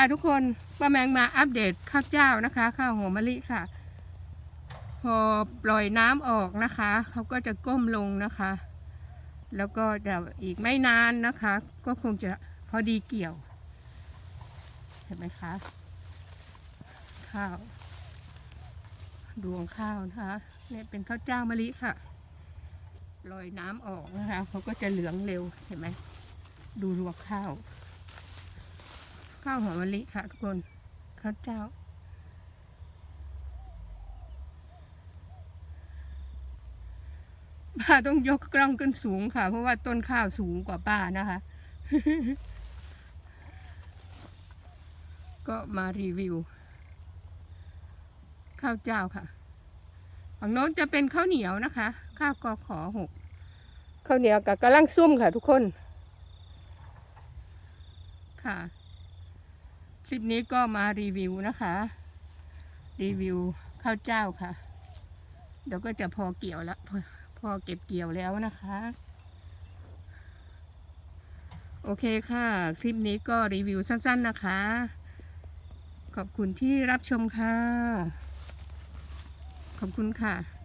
ค่ะทุกคนป้าแมงมาอัปเดตข้าวเจ้านะคะ ข้าวหอมมะลิค่ะ พอปล่อยน้ำออกนะคะเขาก็จะก้มลงนะคะ แล้วก็จะอีกไม่นานนะคะ ก็คงจะพอดีเกี่ยว เห็นไหมคะ ข้าวดวงข้าวนะคะเนี่ยเป็นข้าวเจ้ามะลิค่ะปล่อยน้ำออกนะคะเขาก็จะเหลืองเร็วเห็นไหมดูรวงข้าว ข้าวหอมมะลิค่ะทุกคนข้าวเจ้า ป้าต้องยกกล้องขึ้นสูงค่ะ เพราะว่าต้นข้าวสูงกว่าป้านะคะ ก็มารีวิว ข้าวเจ้าค่ะฝั่งโน้นจะเป็นข้าวเหนียวนะคะ ข้าวกอขอหกข้าวเหนียวกับกระลังซุ่มค่ะทุกคนค่ะ คลิปนี้ก็มารีวิวนะคะ รีวิวข้าวเจ้าค่ะ เดี๋ยวก็จะพอเกี่ยวแล้วพอพอเก็บเกี่ยวแล้วนะคะ โอเคค่ะ คลิปนี้ก็รีวิวสั้น ๆนะคะ ขอบคุณที่รับชมค่ะ ขอบคุณค่ะ